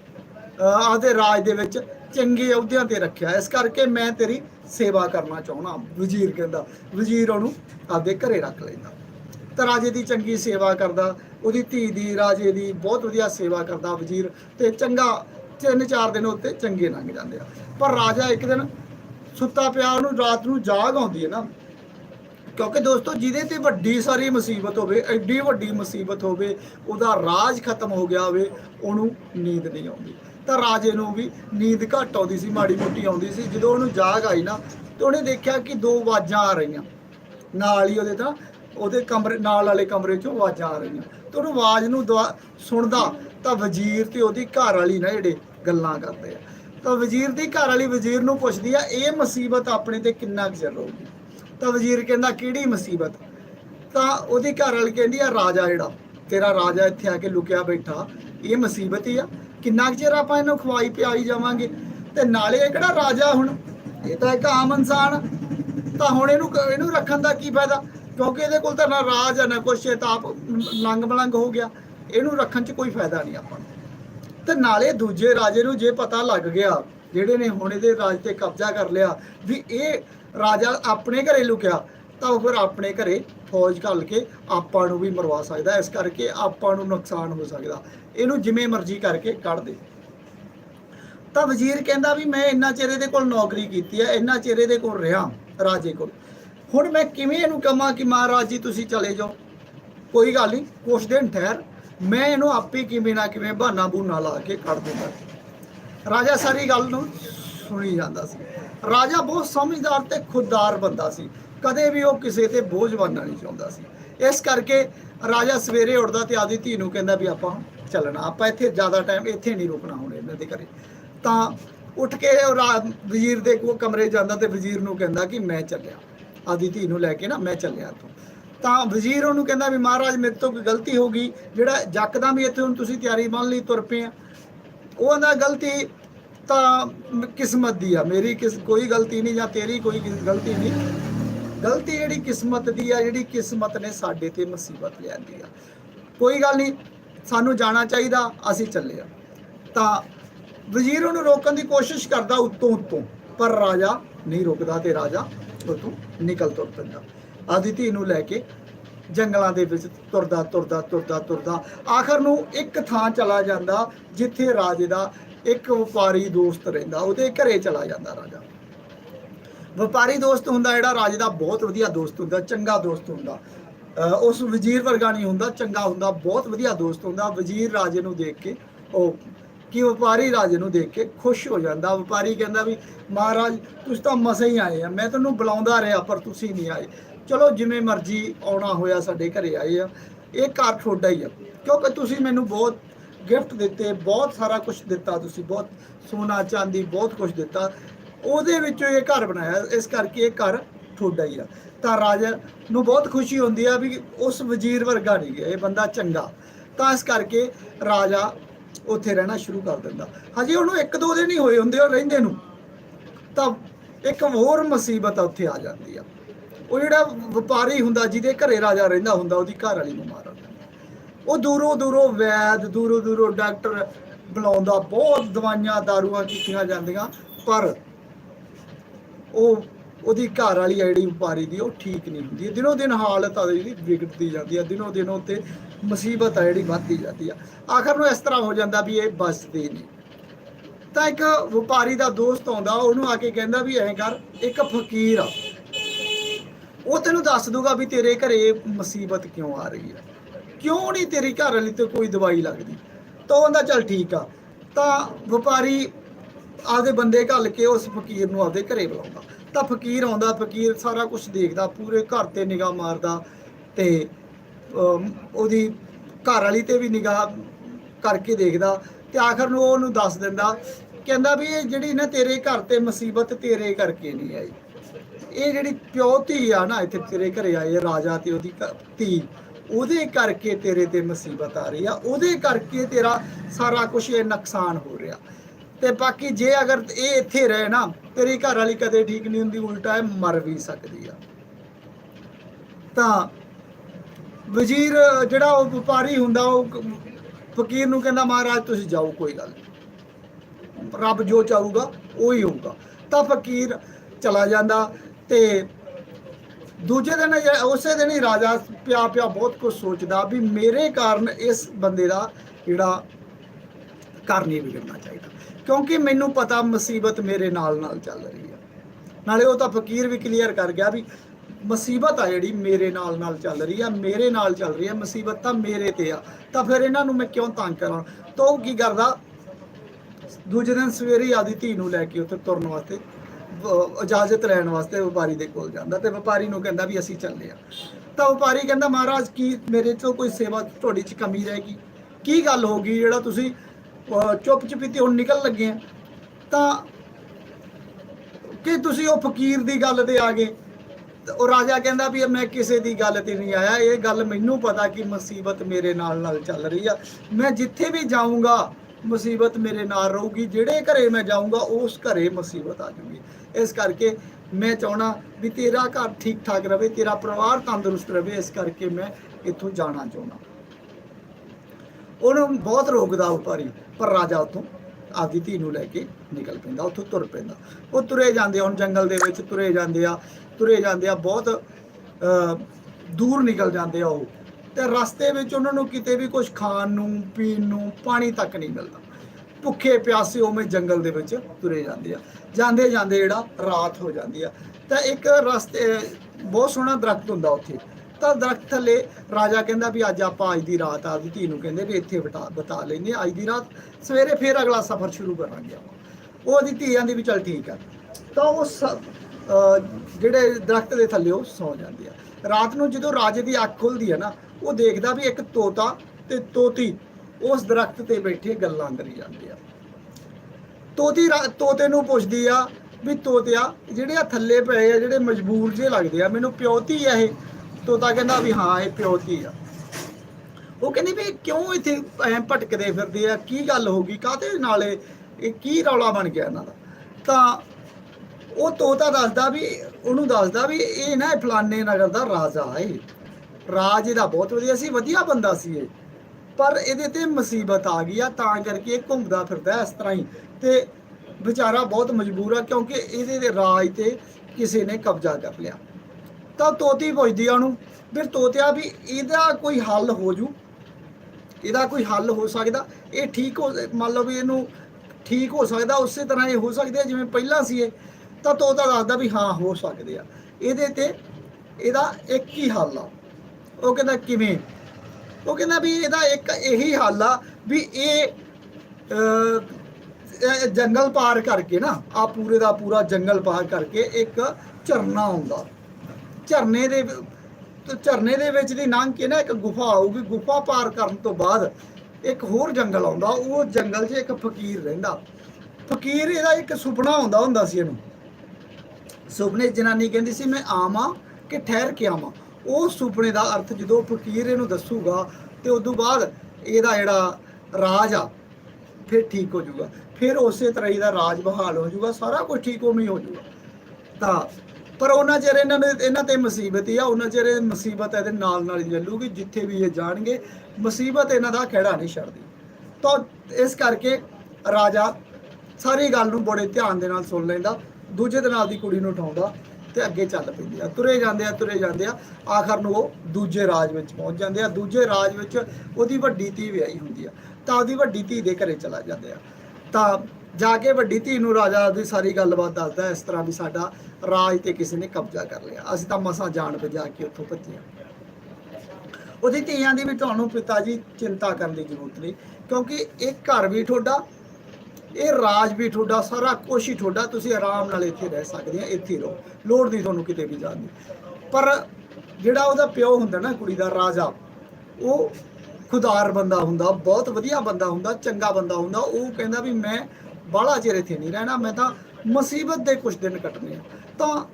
ਅਹ, ਆਪਦੇ ਰਾਜ ਦੇ ਵਿੱਚ ਚੰਗੇ ਅਹੁਦਿਆਂ ਤੇ ਰੱਖਿਆ। ਇਸ ਕਰਕੇ ਮੈਂ ਤੇਰੀ ਸੇਵਾ ਕਰਨਾ ਚਾਹੁੰਦਾ। ਵਜ਼ੀਰ ਕਹਿੰਦਾ, ਵਜ਼ੀਰ ਉਹਨੂੰ ਆਪਦੇ ਘਰੇ ਰੱਖ ਲੈਂਦਾ। ਤਾਂ ਰਾਜੇ ਦੀ ਚੰਗੀ ਸੇਵਾ ਕਰਦਾ, ਉਹਦੀ ਧੀ ਦੀ, ਰਾਜੇ ਦੀ ਬਹੁਤ ਵਧੀਆ ਸੇਵਾ ਕਰਦਾ ਵਜ਼ੀਰ ਤੇ ਚੰਗਾ ਤਿੰਨ ਚਾਰ ਦਿਨ ਉੱਤੇ ਚੰਗੇ ਲੰਘ ਜਾਂਦੇ ਆ। ਪਰ ਰਾਜਾ ਇੱਕ ਦਿਨ ਸੁੱਤਾ ਪਿਆ, ਉਹਨੂੰ ਰਾਤ ਨੂੰ ਜਾਗ ਆਉਂਦੀ ਹੈ ਨਾ। ਕਿਉਂਕਿ ਦੋਸਤੋ, ਜਿਹਦੇ ਤੇ ਵੱਡੀ ਸਾਰੀ ਮੁਸੀਬਤ ਹੋਵੇ, ਐਡੀ ਵੱਡੀ ਮੁਸੀਬਤ ਹੋਵੇ, ਉਹਦਾ ਰਾਜ ਖਤਮ ਹੋ ਗਿਆ ਹੋਵੇ, ਉਹਨੂੰ ਨੀਂਦ ਨਹੀਂ ਆਉਂਦੀ। ਤਾਂ ਰਾਜੇ ਨੂੰ ਵੀ ਨੀਂਦ ਘੱਟ ਆਉਂਦੀ ਸੀ, ਮਾੜੀ ਮੋਟੀ ਆਉਂਦੀ ਸੀ। ਜਦੋਂ ਉਹਨੂੰ ਜਾਗ ਆਈ ਨਾ, ਤੇ ਉਹਨੇ ਦੇਖਿਆ ਕਿ ਦੋ ਆਵਾਜ਼ਾਂ ਆ ਰਹੀਆਂ। ਨਾਲ ਹੀ ਉਹਦੇ ਤਾਂ, ਉਹਦੇ ਕਮਰੇ, ਨਾਲ ਵਾਲੇ ਕਮਰੇ ਚੋਂ ਆਵਾਜ਼ਾਂ ਆ ਰਹੀਆਂ। ਤੇ ਉਹਨੂੰ ਆਵਾਜ਼ ਨੂੰ ਦੁਆ- ਸੁਣਦਾ, ਤਾਂ ਵਜ਼ੀਰ ਤੇ ਉਹਦੀ ਘਰ ਵਾਲੀ ਨਾ ਜਿਹੜੇ ਗੱਲਾਂ ਕਰਦੇ ਆ। ਤਾਂ ਵਜ਼ੀਰ ਦੀ ਘਰ ਵਾਲੀ ਵਜ਼ੀਰ ਨੂੰ ਪੁੱਛਦੀ ਆ, ਇਹ ਮੁਸੀਬਤ ਆਪਣੇ ਤੇ ਕਿੰਨਾ ਕੁ ਚਿਰ ਰਹੂਗੀ? ਤਾਂ ਵਜ਼ੀਰ ਕਹਿੰਦਾ, ਕਿਹੜੀ ਮੁਸੀਬਤ? ਤਾਂ ਉਹਦੀ ਘਰ ਵਾਲੀ ਕਹਿੰਦੀ ਆ, ਰਾਜਾ ਜਿਹੜਾ, ਤੇਰਾ ਰਾਜਾ ਇੱਥੇ ਆ ਕੇ ਲੁਕਿਆ ਬੈਠਾ, ਇਹ ਮੁਸੀਬਤ ਹੀ ਆ। ਕਿੰਨਾ ਕੁ ਚਿਰ ਆਪਾਂ ਇਹਨੂੰ ਖਵਾਈ ਪਿਆਈ ਜਾਵਾਂਗੇ? ਤੇ ਨਾਲੇ ਇਹ ਕਿਹੜਾ ਰਾਜਾ ਹੁਣ? ਇਹ ਤਾਂ ਇੱਕ ਆਮ ਇਨਸਾਨ। ਤਾਂ ਹੁਣ ਇਹਨੂੰ ਇਹਨੂੰ ਰੱਖਣ ਦਾ ਕੀ ਫਾਇਦਾ? ਕਿਉਂਕਿ ਇਹਦੇ ਕੋਲ ਤਾਂ ਨਾ ਰਾਜ ਹੈ, ਨਾ ਕੁਛ ਇਹ ਤਾਂ ਆਪ ਲੰਗ ਬਲੰਗ ਹੋ ਗਿਆ। ਇਹਨੂੰ ਰੱਖਣ 'ਚ ਕੋਈ ਫਾਇਦਾ ਨਹੀਂ ਆਪਾਂ ਤੇ ਨਾਲੇ ਦੂਜੇ ਰਾਜੇ ਨੂੰ ਜੇ ਪਤਾ ਲੱਗ ਗਿਆ, ਜਿਹੜੇ ਨੇ ਹੁਣ ਇਹਦੇ ਰਾਜ ਤੇ ਕਬਜ਼ਾ ਕਰ ਲਿਆ, ਵੀ ਇਹ ਰਾਜਾ ਆਪਣੇ ਘਰੇ ਲੁਕਿਆ ਤਾਂ ਉਹ ਫਿਰ ਆਪਣੇ ਘਰੇ ਫੌਜ ਘੱਲ ਕੇ ਆਪਾਂ ਨੂੰ ਵੀ ਮਰਵਾ ਸਕਦਾ, ਇਸ ਕਰਕੇ ਆਪਾਂ ਨੂੰ ਨੁਕਸਾਨ ਹੋ ਸਕਦਾ। ਇਹਨੂੰ ਜਿਵੇਂ ਮਰਜ਼ੀ ਕਰਕੇ ਕੱਢ ਦੇ। ਤਾਂ ਵਜ਼ੀਰ ਕਹਿੰਦਾ ਵੀ ਮੈਂ ਇੰਨਾ ਚਿਰ ਇਹਦੇ ਕੋਲ ਨੌਕਰੀ ਕੀਤੀ ਹੈ, ਇੰਨਾ ਚਿਰ ਇਹਦੇ ਕੋਲ ਰਿਹਾ ਰਾਜੇ ਕੋਲ। ਹੁਣ ਮੈਂ ਕਿਵੇਂ ਇਹਨੂੰ ਕਹਾਂ ਕਿ ਮਹਾਰਾਜ ਜੀ ਤੁਸੀਂ ਚਲੇ ਜਾਓ? ਕੋਈ ਗੱਲ ਨਹੀਂ, ਕੁਛ ਦਿਨ ਠਹਿਰ, ਮੈਂ ਇਹਨੂੰ ਆਪੇ ਕਿਵੇਂ ਨਾ ਕਿਵੇਂ ਬਹਾਨਾ ਬੂਨਾ ਲਾ ਕੇ ਕੱਢ ਦਿੰਦਾ। ਰਾਜਾ ਸਾਰੀ ਗੱਲ ਨੂੰ ਸੁਣੀ ਜਾਂਦਾ ਸੀ। ਰਾਜਾ ਬਹੁਤ ਸਮਝਦਾਰ ਤੇ ਖੁਦਦਾਰ ਬੰਦਾ ਸੀ। ਕਦੇ ਵੀ ਉਹ ਕਿਸੇ ਤੇ ਬੋਝ ਬਣਨਾ ਨਹੀਂ ਚਾਹੁੰਦਾ ਸੀ। ਇਸ ਕਰਕੇ ਰਾਜਾ ਸਵੇਰੇ ਉੱਠਦਾ ਤੇ ਆਦੀ ਧੀ ਨੂੰ ਕਹਿੰਦਾ ਵੀ ਆਪਾਂ ਚੱਲਣਾ, ਆਪਾਂ ਇੱਥੇ ਜ਼ਿਆਦਾ ਟਾਈਮ ਇੱਥੇ ਨਹੀਂ ਰੁਕਣਾ ਹੁਣ ਇਹਨਾਂ ਦੇ ਘਰੇ। ਤਾਂ ਉੱਠ ਕੇ ਉਹ ਰਾ- ਵਜ਼ੀਰ ਦੇ ਕੋਲ ਕਮਰੇ ਜਾਂਦਾ ਤੇ ਵਜ਼ੀਰ ਨੂੰ ਕਹਿੰਦਾ ਕਿ ਮੈਂ ਚੱਲਿਆ। ਆਦੀ ਧੀ ਨੂੰ ਲੈ ਕੇ ਨਾ ਮੈਂ ਚੱਲਿਆ ਇੱਥੋਂ। ਤਾਂ ਵਜ਼ੀਰ ਉਹਨੂੰ ਕਹਿੰਦਾ ਵੀ ਮਹਾਰਾਜ ਮੇਰੇ ਤੋਂ ਕੋਈ ਗਲਤੀ ਹੋ ਗਈ, ਜਿਹੜਾ ਜੱਕਦਮ ਵੀ ਇੱਥੇ ਹੁਣ ਤੁਸੀਂ ਤਿਆਰੀ ਮੰਨ ਲਈ, ਤੁਰ ਪਏ ਆ। ਉਹਦਾ ਗਲਤੀ ਤਾਂ ਕਿਸਮਤ ਦੀ ਆ, ਮੇਰੀ ਕਿਸ, ਕੋਈ ਗਲਤੀ ਨਹੀਂ ਜਾਂ ਤੇਰੀ ਕੋਈ ਗਲਤੀ ਨਹੀਂ। ਗਲਤੀ ਜਿਹੜੀ ਕਿਸਮਤ ਦੀ ਆ, ਜਿਹੜੀ ਕਿਸਮਤ ਨੇ ਸਾਡੇ ਤੇ ਮੁਸੀਬਤ ਲਿਆਂਦੀ ਆ। ਕੋਈ ਗੱਲ ਨਹੀਂ, ਸਾਨੂੰ ਜਾਣਾ ਚਾਹੀਦਾ, ਅਸੀਂ ਚੱਲੇ ਆ। ਤਾਂ ਵਜ਼ੀਰ ਉਹਨੂੰ ਰੋਕਣ ਦੀ ਕੋਸ਼ਿਸ਼ ਕਰਦਾ ਉੱਤੋਂ ਉੱਤੋਂ, ਪਰ ਰਾਜਾ ਨਹੀਂ ਰੁਕਦਾ ਤੇ ਰਾਜਾ ਉੱਥੋਂ ਨਿਕਲ ਤੁਰ ਪੈਂਦਾ। ਆਦਿਤੀ ਨੂੰ ਲੈ ਕੇ ਜੰਗਲਾਂ ਦੇ ਵਿੱਚ ਤੁਰਦਾ ਤੁਰਦਾ ਤੁਰਦਾ ਤੁਰਦਾ। ਆਖਰ ਨੂੰ ਇੱਕ ਥਾਂ ਚਲਾ ਜਾਂਦਾ, ਜਿੱਥੇ ਰਾਜੇ ਦਾ ਇੱਕ ਵਪਾਰੀ ਦੋਸਤ ਰਹਿੰਦਾ, ਉਹਦੇ ਘਰੇ ਚਲਾ ਜਾਂਦਾ ਰਾਜਾ। ਵਪਾਰੀ ਦੋਸਤ ਹੁੰਦਾ ਜਿਹੜਾ, ਰਾਜੇ ਦਾ ਬਹੁਤ ਵਧੀਆ ਦੋਸਤ ਹੁੰਦਾ, ਚੰਗਾ ਦੋਸਤ ਹੁੰਦਾ। ਉਸ ਵਜ਼ੀਰ ਵਰਗਾ ਨਹੀਂ ਹੁੰਦਾ, ਚੰਗਾ ਹੁੰਦਾ, ਬਹੁਤ ਵਧੀਆ ਦੋਸਤ ਹੁੰਦਾ। ਵਜ਼ੀਰ ਰਾਜੇ ਨੂੰ ਦੇਖ ਕੇ, ਉਹ ਕਿ ਵਪਾਰੀ ਰਾਜੇ ਨੂੰ ਦੇਖ ਕੇ ਖੁਸ਼ ਹੋ ਜਾਂਦਾ। ਵਪਾਰੀ ਕਹਿੰਦਾ ਵੀ, ਮਹਾਰਾਜ, ਤੁਸੀਂ ਤਾਂ ਮਸੇ ਹੀ ਆਏ ਆ। ਮੈਂ ਤੁਹਾਨੂੰ ਬੁਲਾਉਂਦਾ ਰਿਹਾ, ਪਰ ਤੁਸੀਂ ਨਹੀਂ ਆਏ। ਚਲੋ, ਜਿਵੇਂ ਮਰਜ਼ੀ ਆਉਣਾ ਹੋਇਆ, ਸਾਡੇ ਘਰੇ ਆਏ ਆ। ਇਹ ਘਰ ਤੁਹਾਡਾ ਹੀ ਆ। ਕਿਉਂਕਿ ਤੁਸੀਂ ਮੈਨੂੰ ਬਹੁਤ ਗਿਫਟ ਦਿੱਤੇ, ਬਹੁਤ ਸਾਰਾ ਕੁਝ ਦਿੱਤਾ ਤੁਸੀਂ, ਬਹੁਤ ਸੋਨਾ, ਚਾਂਦੀ, ਬਹੁਤ ਕੁਝ ਦਿੱਤਾ। ਉਹਦੇ ਵਿੱਚੋਂ ਇਹ ਘਰ ਬਣਾਇਆ, ਇਸ ਕਰਕੇ ਇਹ ਘਰ ਤੁਹਾਡਾ ਹੀ ਆ। ਤਾਂ ਰਾਜਾ ਨੂੰ ਬਹੁਤ ਖੁਸ਼ੀ ਹੁੰਦੀ ਆ ਵੀ ਉਸ ਵਜ਼ੀਰ ਵਰਗਾ ਨਹੀਂ ਗਿਆ, ਇਹ ਬੰਦਾ ਚੰਗਾ। ਤਾਂ ਇਸ ਕਰਕੇ ਰਾਜਾ ਉੱਥੇ ਰਹਿਣਾ ਸ਼ੁਰੂ ਕਰ ਦਿੰਦਾ। ਹਜੇ ਉਹਨੂੰ ਇੱਕ ਦੋ ਦਿਨ ਹੀ ਹੋਏ ਹੁੰਦੇ ਉਹ ਰਹਿੰਦੇ ਨੂੰ। ਤਾਂ ਇੱਕ ਹੋਰ ਮੁਸੀਬਤ ਉੱਥੇ ਆ ਜਾਂਦੀ ਆ। ਉਹ ਜਿਹੜਾ ਵਪਾਰੀ ਹੁੰਦਾ, ਜਿਹਦੇ ਘਰੇ ਰਾਜਾ ਰਹਿੰਦਾ ਹੁੰਦਾ, ਉਹਦੀ ਘਰ ਵਾਲੀ ਬਿਮਾਰ ਹੋ ਜਾਂਦੀ ਉਹ ਦੂਰੋਂ ਦੂਰੋਂ ਵੈਦ, ਦੂਰੋਂ ਦੂਰੋਂ ਡਾਕਟਰ ਬੁਲਾਉਂਦਾ, ਬਹੁਤ ਦਵਾਈਆਂ, ਦਾਰੂਆਂ ਕੀਤੀਆਂ ਜਾਂਦੀਆਂ, ਪਰ ਉਹ ਉਹਦੀ ਘਰ ਵਾਲੀ ਆ ਜਿਹੜੀ ਵਪਾਰੀ ਦੀ, ਉਹ ਠੀਕ ਨਹੀਂ ਹੁੰਦੀ। ਦਿਨੋ ਦਿਨ ਹਾਲਤ ਆ ਜਿਹੜੀ ਵਿਗੜਦੀ ਜਾਂਦੀ ਆ, ਦਿਨੋ ਦਿਨ ਉੱਤੇ ਮੁਸੀਬਤ ਆ ਜਿਹੜੀ ਵੱਧਦੀ ਜਾਂਦੀ ਆ। ਆਖਰ ਨੂੰ ਇਸ ਤਰ੍ਹਾਂ ਹੋ ਜਾਂਦਾ ਵੀ ਇਹ ਬਸਦੇ ਨਹੀਂ। ਤਾਂ ਇੱਕ ਵਪਾਰੀ ਦਾ ਦੋਸਤ ਆਉਂਦਾ, ਉਹਨੂੰ ਆ ਕੇ ਕਹਿੰਦਾ ਵੀ ਐਂ ਕਰ, ਇੱਕ ਫਕੀਰ ਆ। ਉਹ ਤੈਨੂੰ ਦੱਸ ਦੂਗਾ ਵੀ ਤੇਰੇ ਘਰੇ ਮੁਸੀਬਤ ਕਿਉਂ ਆ ਰਹੀ ਹੈ ਕਿਉਂ ਨਹੀਂ ਤੇਰੀ ਘਰ ਵਾਲੀ ਤੇ ਕੋਈ ਦਵਾਈ ਲੱਗਦੀ? ਤਾਂ ਉਹ ਕਹਿੰਦਾ, ਚੱਲ ਠੀਕ ਆ। ਤਾਂ ਵਪਾਰੀ ਆਪਦੇ ਬੰਦੇ ਘੱਲ ਕੇ ਉਸ ਫਕੀਰ ਨੂੰ ਆਪਦੇ ਘਰੇ ਬੁਲਾਉਂਦਾ। ਤਾਂ ਫਕੀਰ ਆਉਂਦਾ, ਫਕੀਰ ਸਾਰਾ ਕੁਝ ਦੇਖਦਾ, ਪੂਰੇ ਘਰ ਤੇ ਨਿਗਾਹ ਮਾਰਦਾ ਤੇ ਉਹਦੀ ਘਰ ਵਾਲੀ ਤੇ ਵੀ ਨਿਗਾਹ ਕਰਕੇ ਦੇਖਦਾ ਤੇ ਆਖਰ ਨੂੰ ਉਹਨੂੰ ਦੱਸ ਦਿੰਦਾ, ਕਹਿੰਦਾ ਵੀ ਇਹ ਜਿਹੜੀ ਨਾ ਤੇਰੇ ਘਰ ਤੇ ਮੁਸੀਬਤ ਤੇਰੇ ਕਰਕੇ ਨਹੀਂ ਆਈ। ਇਹ ਜਿਹੜੀ ਪਿਓ ਧੀ ਆ ਨਾ, ਇੱਥੇ ਤੇਰੇ ਘਰੇ ਆਏ ਰਾਜਾ ਤੇ ਉਹਦੀ ਘ- ਧੀ, ਉਹਦੇ ਕਰਕੇ ਤੇਰੇ ਤੇ ਮੁਸੀਬਤ ਆ ਰਹੀ ਆ, ਉਹਦੇ ਕਰਕੇ ਤੇਰਾ ਸਾਰਾ ਕੁਝ ਇਹ ਨੁਕਸਾਨ ਹੋ ਰਿਹਾ। ਤੇ ਬਾਕੀ ਜੇ ਅਗਰ ਇਹ ਇੱਥੇ ਰਹੇ ਨਾ, ਤੇਰੀ ਘਰ ਵਾਲੀ ਕਦੇ ਠੀਕ ਨਹੀਂ ਹੁੰਦੀ, ਉਲਟਾ ਇਹ ਮਰ ਵੀ ਸਕਦੀ ਆ। ਤਾਂ ਵਜ਼ੀਰ ਜਿਹੜਾ ਉਹ ਵਪਾਰੀ ਹੁੰਦਾ, ਉਹ ਫਕੀਰ ਨੂੰ ਕਹਿੰਦਾ, ਮਹਾਰਾਜ, ਤੁਸੀਂ ਜਾਓ, ਕੋਈ ਗੱਲ ਨਹੀਂ। ਰੱਬ ਜੋ ਚਾਹੂਗਾ, ਉਹ ਹੀ ਹੋਊਗਾ। ਤਾਂ ਫਕੀਰ ਚਲਾ ਜਾਂਦਾ ਤੇ ਦੂਜੇ ਦਿਨ ਇਹ- ਉਸੇ ਦਿਨ ਹੀ ਰਾਜਾ ਪਿਆ ਪਿਆ, ਬਹੁਤ ਕੁਝ ਸੋਚਦਾ ਵੀ ਮੇਰੇ ਕਾਰਨ ਇਸ ਬੰਦੇ ਦਾ ਜਿਹੜਾ ਘਰ ਨਹੀਂ ਵਿਗੜਨਾ ਚਾਹੀਦਾ। ਕਿਉਂਕਿ ਮੈਨੂੰ ਪਤਾ ਮੁਸੀਬਤ ਮੇਰੇ ਨਾਲ ਨਾਲ ਚੱਲ ਰਹੀ ਆ ਨਾਲੇ ਉਹ ਤਾਂ ਫਕੀਰ ਵੀ ਕਲੀਅਰ ਕਰ ਗਿਆ ਵੀ ਮੁਸੀਬਤ ਆ ਜਿਹੜੀ ਮੇਰੇ ਨਾਲ ਨਾਲ ਚੱਲ ਰਹੀ ਆ, ਮੇਰੇ ਨਾਲ ਚੱਲ ਰਹੀ ਆ, ਮੁਸੀਬਤ ਤਾਂ ਮੇਰੇ ਤੇ ਆ। ਤਾਂ ਫਿਰ ਇਹਨਾਂ ਨੂੰ ਮੈਂ ਕਿਉਂ ਤੰਗ ਕਰਾਂ? ਤਾਂ ਉਹ ਕੀ ਕਰਦਾ? ਦੂਜੇ ਦਿਨ ਸਵੇਰੇ ਹੀ ਆਦੀ ਧੀ ਨੂੰ ਲੈ ਕੇ ਉੱਥੇ ਤੁਰਨ ਵਾਸਤੇ ਇਜਾਜ਼ਤ ਲੈਣ ਵਾਸਤੇ ਵਪਾਰੀ ਦੇ ਕੋਲ ਜਾਂਦਾ ਤੇ ਵਪਾਰੀ ਨੂੰ ਕਹਿੰਦਾ ਵੀ ਅਸੀਂ ਚੱਲੇ ਆ। ਤਾਂ ਵਪਾਰੀ ਕਹਿੰਦਾ, ਮਹਾਰਾਜ, ਕੀ ਮੇਰੇ ਤੋਂ ਕੋਈ ਸੇਵਾ ਤੁਹਾਡੀ ਚ ਕਮੀ ਰਹਿ ਗਈ? ਕੀ ਗੱਲ ਹੋ ਗਈ ਜਿਹੜਾ ਤੁਸੀਂ ਚੁੱਪ ਚੁਪੀਤੇ ਹੁਣ ਨਿਕਲ ਲੱਗੇ ਆ। ਤਾਂ ਕਿ ਤੁਸੀਂ ਉਹ ਫਕੀਰ ਦੀ ਗੱਲ ਤੇ ਆ ਗਏ। ਉਹ ਰਾਜਾ ਕਹਿੰਦਾ ਵੀ ਮੈਂ ਕਿਸੇ ਦੀ ਗੱਲ ਤੇ ਨਹੀਂ ਆਇਆ। ਇਹ ਗੱਲ ਮੈਨੂੰ ਪਤਾ ਕਿ ਮੁਸੀਬਤ ਮੇਰੇ ਨਾਲ ਨਾਲ ਚੱਲ ਰਹੀ ਆ। ਮੈਂ ਜਿੱਥੇ ਵੀ ਜਾਊਂਗਾ, ਮੁਸੀਬਤ ਮੇਰੇ ਨਾਲ ਰਹੂਗੀ। ਜਿਹੜੇ ਘਰੇ ਮੈਂ ਜਾਊਂਗਾ, ਉਸ ਘਰੇ ਮੁਸੀਬਤ ਆ ਜੂਗੀ। ਇਸ ਕਰਕੇ ਮੈਂ ਚਾਹਣਾ ਵੀ ਤੇਰਾ ਘਰ ਠੀਕ ਠਾਕ ਰਵੇ, ਤੇਰਾ ਪਰਿਵਾਰ ਤੰਦਰੁਸਤ ਰਵੇ। ਇਸ ਕਰਕੇ ਮੈਂ ਇੱਥੋਂ ਜਾਣਾ ਚਾਹੁੰਦਾ। ਉਹਨੂੰ ਬਹੁਤ ਰੋਕਦਾ ਵਪਾਰੀ ਪਰ ਰਾਜਾ ਉੱਥੋਂ ਆਪਦੀ ਧੀ ਨੂੰ ਲੈ ਕੇ ਨਿਕਲ ਪੈਂਦਾ, ਉੱਥੋਂ ਤੁਰ ਪੈਂਦਾ। ਉਹ ਤੁਰੇ ਜਾਂਦੇ ਆ, ਹੁਣ ਜੰਗਲ ਦੇ ਵਿੱਚ ਤੁਰੇ ਜਾਂਦੇ ਆ, ਤੁਰੇ ਜਾਂਦੇ ਆ, ਬਹੁਤ ਦੂਰ ਨਿਕਲ ਜਾਂਦੇ ਆ ਉਹ। ਤੇ ਰਸਤੇ ਵਿੱਚ ਉਹਨਾਂ ਨੂੰ ਕਿਤੇ ਵੀ ਕੁਝ ਖਾਣ ਨੂੰ, ਪੀਣ ਨੂੰ ਪਾਣੀ ਤੱਕ ਨਹੀਂ ਮਿਲਦਾ। ਭੁੱਖੇ ਪਿਆਸੇ ਉਵੇਂ ਜੰਗਲ ਦੇ ਵਿੱਚ ਤੁਰੇ ਜਾਂਦੇ ਆ। ਜਾਂਦੇ ਜਾਂਦੇ ਜਿਹੜਾ ਰਾਤ ਹੋ ਜਾਂਦੀ ਆ। ਤਾਂ ਇੱਕ ਰਸਤੇ, ਬਹੁਤ ਸੋਹਣਾ ਦਰਖਤ ਹੁੰਦਾ ਉੱਥੇ। ਤਾਂ ਦਰਖਤ ਥੱਲੇ ਰਾਜਾ ਕਹਿੰਦਾ ਵੀ ਅੱਜ ਆਪਾਂ ਅੱਜ ਦੀ ਰਾਤ ਆਪਦੀ ਧੀ ਨੂੰ ਕਹਿੰਦੇ ਵੀ ਇੱਥੇ ਬਤਾ ਬਤਾ ਲੈਂਦੇ ਅੱਜ ਦੀ ਰਾਤ ਸਵੇਰੇ ਫੇਰ ਅਗਲਾ ਸਫ਼ਰ ਸ਼ੁਰੂ ਕਰਾਂਗੇ ਉਹ ਉਹਦੀ ਧੀ ਆਂਦੀ ਵੀ ਚੱਲ ਠੀਕ ਆ। ਤਾਂ ਉਹ ਸ- ਜਿਹੜੇ ਦਰਖਤ ਦੇ ਥੱਲੇ ਉਹ ਸੌ ਜਾਂਦੇ ਆ। ਰਾਤ ਨੂੰ ਜਦੋਂ ਰਾਜੇ ਦੀ ਅੱਖ ਖੁੱਲਦੀ ਹੈ ਨਾ, ਉਹ ਦੇਖਦਾ ਵੀ ਇੱਕ ਤੋਤਾ ਤੇ ਤੋਤੀ ਉਸ ਦਰਖਤ ਤੇ ਬੈਠੇ ਗੱਲਾਂ ਕਰੀ ਜਾਂਦੇ ਆ। ਤੋਤੀ ਰਾ- ਤੋਤੇ ਨੂੰ ਪੁੱਛਦੀ ਆ ਵੀ ਤੋਤਿਆ, ਜਿਹੜੇ ਆ ਥੱਲੇ ਪਏ ਆ, ਜਿਹੜੇ ਮਜਬੂਰ ਜੇ ਲੱਗਦੇ ਆ, ਮੈਨੂੰ ਪਿਓਤੀ ਆ ਇਹ ਤੋਤਾ ਕਹਿੰਦਾ ਵੀ ਹਾਂ, ਇਹ ਪਿਓ ਪਿਓਤੀ ਆ। ਉਹ ਕਹਿੰਦੀ ਵੀ ਕਿਉਂ ਇੱਥੇ ਐ ਭਟਕਦੇ ਫਿਰਦੇ ਆ? ਕੀ ਗੱਲ ਹੋ ਗਈ? ਕਾਹਦੇ ਨਾਲ ਇਹ ਕੀ ਰੌਲਾ ਬਣ ਗਿਆ ਇਹਨਾਂ ਦਾ? ਤਾਂ ਉਹ ਤੋਤਾ ਦੱਸਦਾ ਵੀ, ਉਹਨੂੰ ਦੱਸਦਾ ਵੀ ਇਹ ਨਾ ਇਹ ਫਲਾਣੇ ਨਗਰ ਦਾ ਰਾਜਾ ਹੈ ਰਾਜ ਇਹਦਾ ਬਹੁਤ ਵਧੀਆ ਸੀ, ਵਧੀਆ ਬੰਦਾ ਸੀ ਇਹ। ਪਰ ਇਹਦੇ ਤੇ ਮੁਸੀਬਤ ਆ ਗਈ ਆ, ਤਾਂ ਕਰਕੇ ਇਹ ਘੁੰਮਦਾ ਫਿਰਦਾ ਇਸ ਤਰ੍ਹਾਂ ਹੀ। ਤੇ ਵਿਚਾਰਾ ਬਹੁਤ ਮਜਬੂਰ ਆ ਕਿਉਂਕਿ ਇਹਦੇ ਦੇ ਰਾਜ ਤੇ ਕਿਸੇ ਨੇ ਕਬਜ਼ਾ ਕਰ ਲਿਆ। ਤਾਂ ਤੋਤੀ ਪੁੱਛਦੀ ਆ ਉਹਨੂੰ ਫਿਰ ਤੋਤਿਆ ਵੀ ਇਹਦਾ ਕੋਈ ਹੱਲ ਹੋ ਜੂ। ਇਹਦਾ ਕੋਈ ਹੱਲ ਹੋ ਸਕਦਾ, ਇਹ ਠੀਕ ਹੋ, ਮੰਨ ਲਓ ਵੀ ਇਹਨੂੰ ਠੀਕ ਹੋ ਸਕਦਾ, ਉਸੇ ਤਰ੍ਹਾਂ ਇਹ ਹੋ ਸਕਦੇ ਆ, ਜਿਵੇਂ ਪਹਿਲਾਂ ਸੀ ਇਹ, ਤਾਂ ਤੋਤਾ ਦੱਸਦਾ ਵੀ ਹਾਂ, ਹੋ ਸਕਦੇ ਆ। ਇਹਦੇ ਤੇ ਇਹਦਾ ਇੱਕ ਹੀ ਹੱਲ ਆ। ਉਹ ਕਹਿੰਦਾ ਕਿਵੇਂ? ਉਹ ਕਹਿੰਦਾ ਵੀ ਇਹਦਾ ਇੱਕ ਇਹੀ ਹੱਲ ਆ ਵੀ ਇਹ ਜੰਗਲ ਪਾਰ ਕਰਕੇ ਨਾ ਆ ਪੂਰੇ ਦਾ ਪੂਰਾ ਜੰਗਲ ਪਾਰ ਕਰਕੇ ਇੱਕ ਝਰਨਾ ਆਉਂਦਾ। ਝਰਨੇ ਦੇ ਤੇ ਝਰਨੇ ਦੇ ਵਿੱਚ ਦੀ ਲੰਘ ਕੇ ਨਾ ਇੱਕ ਗੁਫਾ ਆਊਗੀ, ਗੁਫਾ ਪਾਰ ਕਰਨ ਤੋਂ ਬਾਅਦ ਇੱਕ ਹੋਰ ਜੰਗਲ ਆਉਂਦਾ, ਉਹ ਜੰਗਲ 'ਚ ਇੱਕ ਫਕੀਰ ਰਹਿੰਦਾ। ਫਕੀਰ ਇਹਦਾ ਇੱਕ ਸੁਪਨਾ ਆਉਂਦਾ ਹੁੰਦਾ ਸੀ ਇਹਨੂੰ। ਸੁਪਨੇ ਜਨਾਨੀ ਕਹਿੰਦੀ ਸੀ, ਮੈਂ ਆਵਾਂ ਕਿ ਠਹਿਰ ਕੇ ਆਵਾਂ। ਉਹ ਸੁਪਨੇ ਦਾ ਅਰਥ ਜਦੋਂ ਫਕੀਰ ਇਹਨੂੰ ਦੱਸੂਗਾ ਤੇ ਉਸ ਤੋਂ ਬਾਅਦ ਇਹਦਾ ਜਿਹੜਾ ਰਾਜ ਆ, ਫਿਰ ਠੀਕ ਹੋ ਜਾਊਗਾ। ਫਿਰ ਉਸੇ ਤਰ੍ਹਾਂ ਹੀ ਰਾਜ ਬਹਾਲ ਹੋ ਜਾਊਗਾ, ਸਾਰਾ ਕੁਝ ਠੀਕ ਉਵੇਂ ਹੀ ਹੋ ਜਾਊਗਾ। ਤਾਂ ਪਰ ਉਹਨਾਂ ਚਿਰ ਇਹਨਾਂ ਨੇ ਇਹਨਾਂ ਤੇ ਮੁਸੀਬਤ ਹੀ ਆ, ਉਹਨਾਂ ਚਿਰ ਇਹ ਮੁਸੀਬਤ ਇਹਦੇ ਨਾਲ ਨਾਲ ਹੀ ਚੱਲੂਗੀ, ਜਿੱਥੇ ਵੀ ਇਹ ਜਾਣਗੇ, ਮੁਸੀਬਤ ਇਹਨਾਂ ਦਾ ਖਹਿੜਾ ਨਹੀਂ ਛੱਡਦੀ। ਤਾਂ ਇਸ ਕਰਕੇ ਰਾਜਾ ਸਾਰੀ ਗੱਲ ਨੂੰ ਬੜੇ ਧਿਆਨ ਦੇ ਨਾਲ ਸੁਣ ਲੈਂਦਾ, ਦੂਜੇ ਦਿਨ ਆਪਦੀ ਕੁੜੀ ਨੂੰ ਉਠਾਉਂਦਾ ਤੇ ਅੱਗੇ ਚੱਲ ਪੈਂਦੀ ਆ। ਤੁਰੇ ਜਾਂਦੇ ਆ, ਤੁਰੇ ਜਾਂਦੇ ਆ, ਆਖਰ ਨੂੰ ਉਹ ਦੂਜੇ ਰਾਜ ਵਿੱਚ ਪਹੁੰਚ ਜਾਂਦੇ ਆ। ਦੂਜੇ ਰਾਜ ਵਿੱਚ ਉਹਦੀ ਵੱਡੀ ਧੀ ਵਿਆਹੀ ਹੁੰਦੀ ਆ, ਤਾਂ ਉਹਦੀ ਵੱਡੀ ਧੀ ਦੇ ਘਰੇ ਚਲਾ ਜਾਂਦੇ ਆ। ਤਾਂ ਜਾ ਕੇ ਵੱਡੀ ਧੀ ਨੂੰ ਰਾਜਾ ਦੀ ਸਾਰੀ ਗੱਲਬਾਤ ਦੱਸਦਾ ਇਸ ਤਰ੍ਹਾਂ ਵੀ ਸਾਡਾ ਰਾਜ ਤੇ ਕਿਸੇ ਨੇ ਕਬਜ਼ਾ ਕਰ ਲਿਆ। ਅਸੀਂ ਤਾਂ ਮਸਾਂ ਜਾਣ ਬਜਾ ਕੇ ਉੱਥੋਂ ਭੱਜੇ ਉਹਦੀ ਧੀਆਂ ਦੀ ਵੀ ਤੁਹਾਨੂੰ ਪਿਤਾ ਜੀ ਚਿੰਤਾ ਕਰਨ ਦੀ ਜ਼ਰੂਰਤ ਨਹੀਂ, ਕਿਉਂਕਿ ਇਹ ਘਰ ਵੀ ਤੁਹਾਡਾ, ਇਹ ਰਾਜ ਵੀ ਤੁਹਾਡਾ, ਸਾਰਾ ਕੁਛ ਹੀ ਤੁਹਾਡਾ, ਤੁਸੀਂ ਆਰਾਮ ਨਾਲ ਇੱਥੇ ਰਹਿ ਸਕਦੇ ਆ ਇੱਥੇ ਰਹੋ। ਲੋੜ ਨਹੀਂ ਤੁਹਾਨੂੰ ਕਿਤੇ ਵੀ ਜਾਣ ਦੀ। ਪਰ ਜਿਹੜਾ ਉਹਦਾ ਪਿਓ ਹੁੰਦਾ ਨਾ, ਕੁੜੀ ਦਾ ਰਾਜਾ, ਉਹ ਖੁਦਾਰ ਬੰਦਾ ਹੁੰਦਾ, ਬਹੁਤ ਵਧੀਆ ਬੰਦਾ ਹੁੰਦਾ, ਚੰਗਾ ਬੰਦਾ ਹੁੰਦਾ, ਉਹ ਕਹਿੰਦਾ ਵੀ ਮੈਂ ਬਾਹਲਾ ਚਿਰ ਇੱਥੇ ਨਹੀਂ ਰਹਿਣਾ, ਮੈਂ ਤਾਂ ਮੁਸੀਬਤ ਦੇ ਕੁਝ ਦਿਨ ਕੱਟਣੇ ਆ। ਤਾਂ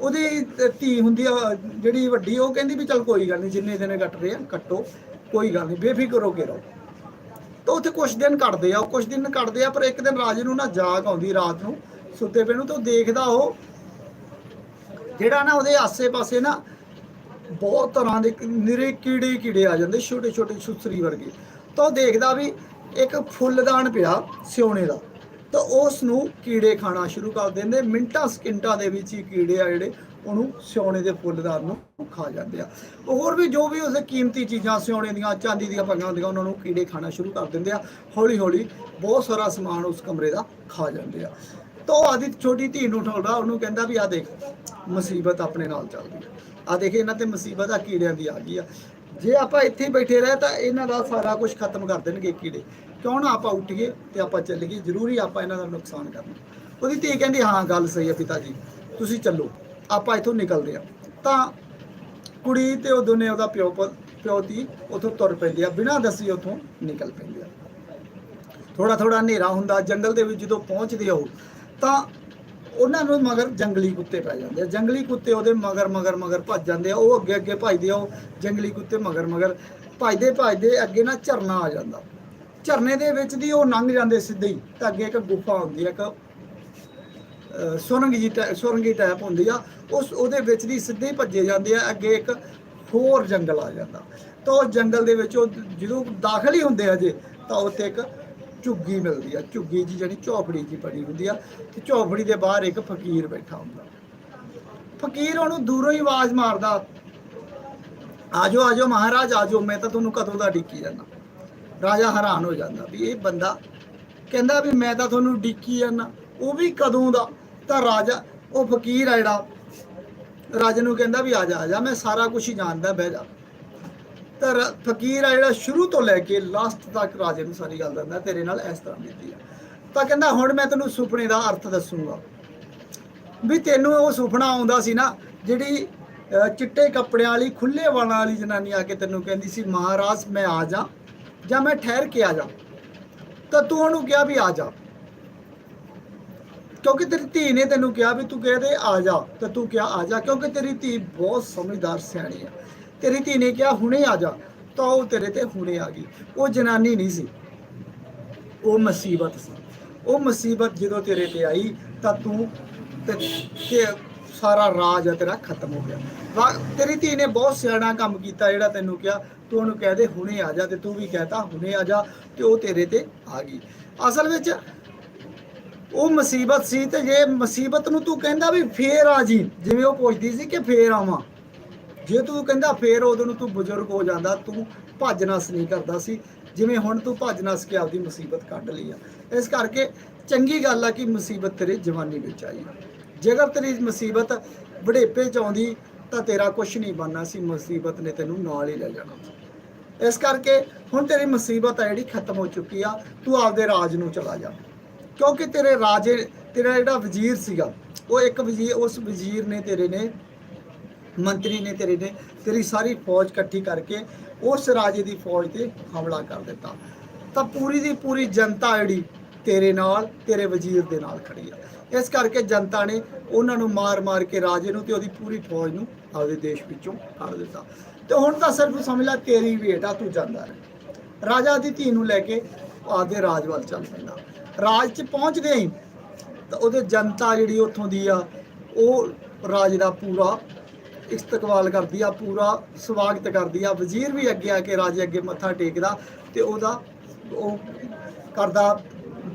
ਉਹਦੀ ਧੀ ਹੁੰਦੀ ਆ, ਜਿਹੜੀ ਵੱਡੀ, ਉਹ ਕਹਿੰਦੀ ਵੀ ਚਲ ਕੋਈ ਗੱਲ ਨਹੀਂ, ਜਿੰਨੇ ਦਿਨ ਕੱਟ ਰਹੇ ਆ, ਕੱਟੋ, ਕੋਈ ਗੱਲ ਨਹੀਂ, ਬੇਫਿਕਰ ਹੋ ਕੇ ਰਹੋ। ਤਾਂ ਉੱਥੇ ਕੁਝ ਦਿਨ ਕੱਟਦੇ ਆ, ਉਹ ਕੁਝ ਦਿਨ ਕੱਟਦੇ ਆ, ਪਰ ਇੱਕ ਦਿਨ ਰਾਜੇ ਨੂੰ ਨਾ ਜਾਗ ਆਉਂਦੀ ਰਾਤ ਨੂੰ, ਸੁੱਤੇ ਪਏ ਨੂੰ, ਤਾਂ ਉਹ ਦੇਖਦਾ ਉਹ ਜਿਹੜਾ ਨਾ ਉਹਦੇ ਆਸੇ-ਪਾਸੇ ਨਾ ਬਹੁਤ ਤਰ੍ਹਾਂ ਦੇ ਨਿਰੇ ਕੀੜੇ ਕੀੜੇ ਆ ਜਾਂਦੇ ਛੋਟੇ ਛੋਟੇ ਸੁਸਰੀ ਵਰਗੇ। ਤਾਂ ਉਹ ਦੇਖਦਾ ਵੀ ਇੱਕ ਫੁੱਲਦਾਨ ਪਿਆ ਸਿਉਣੇ ਦਾ। ਤਾਂ ਉਸ ਨੂੰ ਕੀੜੇ ਖਾਣਾ ਸ਼ੁਰੂ ਕਰ ਦਿੰਦੇ, ਮਿੰਟਾਂ ਸਕਿੰਟਾਂ ਦੇ ਵਿੱਚ ਹੀ ਕੀੜੇ ਆ ਜਿਹੜੇ, ਉਹਨੂੰ ਸਿਉਣੇ ਦੇ ਫੁੱਲਦਾਰ ਨੂੰ ਖਾ ਜਾਂਦੇ ਆ। ਹੋਰ ਵੀ ਜੋ ਵੀ ਉਸੇ ਕੀਮਤੀ ਚੀਜ਼ਾਂ ਸਿਉਣੇ ਦੀਆਂ, ਚਾਂਦੀ ਦੀਆਂ ਪੰਗਾਂ ਹੁੰਦੀਆਂ ਉਹਨਾਂ ਨੂੰ ਕੀੜੇ ਖਾਣਾ ਸ਼ੁਰੂ ਕਰ ਦਿੰਦੇ ਆ। ਹੌਲੀ ਹੌਲੀ ਬਹੁਤ ਸਾਰਾ ਸਮਾਨ ਉਸ ਕਮਰੇ ਦਾ ਖਾ ਜਾਂਦੇ ਆ। ਤਾਂ ਉਹ ਆਦੀ ਛੋਟੀ ਧੀ ਨੂੰ ਉਠਾਉਂਦਾ ਉਹਨੂੰ ਕਹਿੰਦਾ ਵੀ ਆ ਦੇਖ, ਮੁਸੀਬਤ ਆਪਣੇ ਨਾਲ ਚੱਲਦੀ ਆ। ਆ ਦੇਖ, ਇਹਨਾਂ ਤੇ ਮੁਸੀਬਤ ਆ, ਕੀੜਿਆਂ ਦੀ ਆ ਗਈ ਆ। ਜੇ ਆਪਾਂ ਇੱਥੇ ਬੈਠੇ ਰਹੇ ਤਾਂ ਇਹਨਾਂ ਦਾ ਸਾਰਾ ਕੁਝ ਖਤਮ ਕਰ ਦੇਣਗੇ ਕੀੜੇ। ਕਿਉਂ ਨਾ ਆਪਾਂ ਉੱਠੀਏ ਤੇ ਆਪਾਂ ਚੱਲੀਏ, ਜ਼ਰੂਰੀ ਆਪਾਂ ਇਹਨਾਂ ਦਾ ਨੁਕਸਾਨ ਕਰਨਾ। ਉਹਦੀ ਧੀ ਕਹਿੰਦੀ, ਹਾਂ, ਗੱਲ ਸਹੀ ਹੈ ਪਿਤਾ ਜੀ ਤੁਸੀਂ ਚੱਲੋ, ਆਪਾਂ ਇੱਥੋਂ ਨਿਕਲਦੇ ਆ ਤਾਂ ਕੁੜੀ ਤੇ ਉਹ ਦੋਨੇ, ਉਹਦਾ ਪਿਓ ਪੁੱਤ- ਪਿਓ ਦੀ ਉਥੋਂ ਤੁਰ ਪੈਂਦੀ ਆ, ਬਿਨਾਂ ਦੱਸੀ ਉਥੋਂ ਨਿਕਲ ਪੈਂਦੀ ਆ। ਥੋੜਾ ਥੋੜਾ ਹਨੇਰਾ ਹੁੰਦਾ, ਜੰਗਲ ਦੇ ਵਿੱਚ ਜਦੋਂ ਪਹੁੰਚਦੇ ਆ ਤਾਂ ਉਹਨਾਂ ਨੂੰ ਮਗਰ ਜੰਗਲੀ ਕੁੱਤੇ ਪੈ ਜਾਂਦੇ ਆ। ਜੰਗਲੀ ਕੁੱਤੇ ਉਹਦੇ ਮਗਰ ਮਗਰ ਮਗਰ ਭੱਜ ਜਾਂਦੇ ਆ, ਉਹ ਅੱਗੇ ਅੱਗੇ ਭੱਜਦੇ ਆ, ਉਹ ਜੰਗਲੀ ਕੁੱਤੇ ਮਗਰ ਮਗਰ ਭੱਜਦੇ ਭੱਜਦੇ ਅੱਗੇ ਨਾ ਝਰਨਾ ਆ ਜਾਂਦਾ। ਝਰਨੇ ਦੇ ਵਿੱਚ ਦੀ ਉਹ ਲੰਘ ਜਾਂਦੇ ਸਿੱਧੇ ਹੀ, ਤਾਂ ਅੱਗੇ ਇੱਕ ਗੁਫਾ ਹੁੰਦੀ ਹੈ, ਇੱਕ, ਅਹ, ਸੁਰੰਗ ਜੀ ਟੈ- ਸੁਰੰਗੀ ਟੈਪ ਹੁੰਦੀ ਆ, ਉਸ, ਉਹਦੇ ਵਿੱਚ ਦੀ ਸਿੱਧੇ ਹੀ ਭੱਜੇ ਜਾਂਦੇ ਆ, ਅੱਗੇ ਇੱਕ ਹੋਰ ਜੰਗਲ ਆ ਜਾਂਦਾ। ਤਾਂ ਉਸ ਜੰਗਲ ਦੇ ਵਿੱਚ ਉਹ ਜਦੋਂ ਦਾਖਲ ਹੀ ਹੁੰਦੇ ਆ ਜੇ, ਤਾਂ ਉੱਥੇ ਇੱਕ ਝੁੱਗੀ ਮਿਲਦੀ ਆ, ਝੁੱਗੀ ਜੀ ਜਿਹੜੀ ਝੋਪੜੀ ਜੀ ਬਣੀ ਹੁੰਦੀ ਆ, ਤੇ ਝੋਪੜੀ ਦੇ ਬਾਹਰ ਇੱਕ ਫਕੀਰ ਬੈਠਾ ਹੁੰਦਾ। ਫਕੀਰ ਉਹਨੂੰ ਦੂਰੋਂ ਹੀ ਆਵਾਜ਼ ਮਾਰਦਾ ਆਜੋ ਆਜੋ ਮਹਾਰਾਜ ਆਜੋ ਮੈਂ ਤਾਂ ਤੁਹਾਨੂੰ ਕਦੋਂ ਦਾ ਡਿੱਕੀ ਜਾਂਦਾ ਰਾਜਾ ਹੈਰਾਨ ਹੋ ਜਾਂਦਾ ਵੀ ਇਹ ਬੰਦਾ ਕਹਿੰਦਾ ਵੀ ਮੈਂ ਤਾਂ ਤੁਹਾਨੂੰ ਡਿੱਕੀ ਜਾਂਦਾ, ਉਹ ਵੀ ਕਦੋਂ ਦਾ? ਤਾਂ ਰਾਜਾ, ਉਹ ਫਕੀਰ ਆ ਜਿਹੜਾ, ਰਾਜੇ ਨੂੰ ਕਹਿੰਦਾ ਵੀ ਆ ਜਾ ਆ ਜਾ, ਮੈਂ ਸਾਰਾ ਕੁਝ ਹੀ ਜਾਣਦਾ, ਬਹਿ ਜਾ। ਤਾਂ ਰ- ਫਕੀਰ ਆ ਜਿਹੜਾ ਸ਼ੁਰੂ ਤੋਂ ਲੈ ਕੇ ਲਾਸਟ ਤੱਕ ਰਾਜੇ ਨੂੰ ਸਾਰੀ ਗੱਲ ਦੱਸਦਾ, ਤੇਰੇ ਨਾਲ ਇਸ ਤਰ੍ਹਾਂ ਬੀਤੀ ਆ। ਤਾਂ ਕਹਿੰਦਾ, ਹੁਣ ਮੈਂ ਤੈਨੂੰ ਸੁਪਨੇ ਦਾ ਅਰਥ ਦੱਸੂਗਾ। ਵੀ ਤੈਨੂੰ ਉਹ ਸੁਪਨਾ ਆਉਂਦਾ ਸੀ ਨਾ, ਜਿਹੜੀ ਚਿੱਟੇ ਕੱਪੜਿਆਂ ਵਾਲੀ ਖੁੱਲੇ ਵਾਲਾਂ ਵਾਲੀ ਜਨਾਨੀ ਆ ਕੇ ਤੈਨੂੰ ਕਹਿੰਦੀ ਸੀ, ਮਹਾਰਾਜ, ਮੈਂ ਆ ਜਾ। ਜਾਂ ਮੈਂ ਠਹਿਰ ਕੇ ਆ ਜਾ, ਤਾਂ ਤੂੰ ਉਹਨੂੰ ਕਿਹਾ ਵੀ ਆ ਜਾ। ਕਿਉਂਕਿ ਤੇਰੀ ਧੀ ਨੇ ਤੈਨੂੰ ਕਿਹਾ ਵੀ ਤੂੰ ਕਹਦੇ ਆ ਜਾ, ਤਾਂ ਤੂੰ ਕਿਹਾ ਆ ਜਾ, ਕਿਉਂਕਿ ਤੇਰੀ ਧੀ ਬਹੁਤ ਸਮਝਦਾਰ, ਸਿਆਣੀ ਆ। ਤੇਰੀ ਧੀ ਨੇ ਕਿਹਾ ਹੁਣੇ ਆ ਜਾ, ਤਾਂ ਉਹ ਤੇਰੇ ਤੇ ਹੁਣੇ ਆ ਗਈ। ਉਹ ਜਨਾਨੀ ਨਹੀਂ ਸੀ। ਉਹ ਮੁਸੀਬਤ ਸੀ। ਉਹ ਮੁਸੀਬਤ ਜਦੋਂ ਤੇਰੇ ਤੇ ਆਈ, ਤਾਂ ਤੂੰ ਤੇ ਸਾਰਾ ਰਾਜ ਤੇਰਾ ਖਤਮ ਹੋ ਗਿਆ। ਤੇਰੀ ਧੀ ਨੇ ਬਹੁਤ ਸਿਆਣਾ ਕੰਮ ਕੀਤਾ ਜਿਹੜਾ ਤੈਨੂੰ ਕਿਹਾ, ਤੂੰ ਉਹਨੂੰ ਕਹਿ ਦੇ, ਹੁਣੇ ਆ ਜਾ, ਤੇ ਤੂੰ ਵੀ ਕਹਤਾ ਹੁਣੇ ਆ ਜਾ, ਤੇ ਉਹ ਤੇਰੇ ਤੇ ਆ ਗਈ। ਅਸਲ ਵਿੱਚ ਉਹ ਮੁਸੀਬਤ ਸੀ ਤੇ ਜੇ ਮੁਸੀਬਤ ਨੂੰ ਤੂੰ ਕਹਿੰਦਾ ਵੀ ਫੇਰ ਆ ਜੀ, ਜਿਵੇਂ ਉਹ ਪੁੱਛਦੀ ਸੀ ਕਿ ਫੇਰ ਆਵਾਂ। ਜੇ ਤੂੰ ਕਹਿੰਦਾ ਫੇਰ ਉਦੋਂ ਨੂੰ ਤੂੰ ਬਜ਼ੁਰਗ ਹੋ ਜਾਂਦਾ, ਤੂੰ ਭੱਜ ਨਸ ਨਹੀਂ ਕਰਦਾ ਸੀ, ਜਿਵੇਂ ਹੁਣ ਤੂੰ ਭੱਜ ਨਸ ਕੇ ਆਪਦੀ ਮੁਸੀਬਤ ਕੱਢ ਲਈ ਆ। ਇਸ ਕਰਕੇ ਚੰਗੀ ਗੱਲ ਆ ਕਿ ਮੁਸੀਬਤ ਤੇਰੇ ਜਵਾਨੀ ਵਿੱਚ ਆਈ ਜੇਕਰ ਤੇਰੀ ਮੁਸੀਬਤ ਬੁਢੇਪੇ ਚ ਆਉਂਦੀ ਤਾਂ ਤੇਰਾ ਕੁਝ ਨਹੀਂ ਬਣਨਾ ਸੀ, ਮੁਸੀਬਤ ਨੇ ਤੈਨੂੰ ਨਾਲ ਹੀ ਲੈ ਜਾਣਾ। ਇਸ ਕਰਕੇ ਹੁਣ ਤੇਰੀ ਮੁਸੀਬਤ ਆ ਜਿਹੜੀ ਖਤਮ ਹੋ ਚੁੱਕੀ ਆ, ਤੂੰ ਆਪਦੇ ਰਾਜ ਨੂੰ ਚਲਾ ਜਾ। ਕਿਉਂਕਿ ਤੇਰੇ ਰਾਜੇ, ਤੇਰਾ ਜਿਹੜਾ ਵਜ਼ੀਰ ਸੀਗਾ, ਉਹ ਇੱਕ ਵਜ਼ੀਰ, ਉਸ ਵਜ਼ੀਰ ਨੇ ਤੇਰੇ ਨੇ, ਮੰਤਰੀ ਨੇ ਤੇਰੇ ਨੇ ਤੇਰੀ ਸਾਰੀ ਫੌਜ ਇਕੱਠੀ ਕਰਕੇ ਉਸ ਰਾਜੇ ਦੀ ਫੌਜ ਤੇ ਹਮਲਾ ਕਰ ਦਿੱਤਾ। ਤਾਂ ਪੂਰੀ ਦੀ ਪੂਰੀ ਜਨਤਾ ਜਿਹੜੀ ਤੇਰੇ ਨਾਲ, ਤੇਰੇ ਵਜ਼ੀਰ ਦੇ ਨਾਲ ਖੜੀ ਆ ਇਸ ਕਰਕੇ ਜਨਤਾ ਨੇ ਉਹਨਾਂ ਨੂੰ ਮਾਰ-ਮਾਰ ਕੇ ਰਾਜੇ ਨੂੰ ਤੇ ਉਹਦੀ ਪੂਰੀ ਫੌਜ ਨੂੰ ਆਪਦੇ ਦੇਸ਼ ਵਿੱਚੋਂ ਕੱਢ ਦਿੱਤਾ। ਤੇ ਹੁਣ ਤਾਂ ਸਿਰਫ ਸਮਝ ਲੈ, ਤੇਰੀ ਵੇਟ ਆ ਤੂੰ ਜਾਂਦਾ ਰਹਿ। ਰਾਜਾ ਦੀ ਧੀ ਨੂੰ ਲੈ ਕੇ ਆਪਦੇ ਰਾਜ ਵੱਲ ਚੱਲ ਪੈਂਦਾ। ਰਾਜ 'ਚ ਪਹੁੰਚਦੇ ਹੀ ਤਾਂ ਉਹਦੇ ਜਨਤਾ ਜਿਹੜੀ ਉੱਥੋਂ ਦੀ ਆ, ਉਹ ਰਾਜ ਦਾ ਪੂਰਾ ਇਸਤਕਬਾਲ ਕਰਦੀ ਆ, ਪੂਰਾ ਸਵਾਗਤ ਕਰਦੀ ਆ। ਵਜ਼ੀਰ ਵੀ ਅੱਗੇ ਆ ਕੇ ਰਾਜੇ ਅੱਗੇ ਮੱਥਾ ਟੇਕਦਾ ਤੇ ਉਹਦਾ ਉਹ ਕਰਦਾ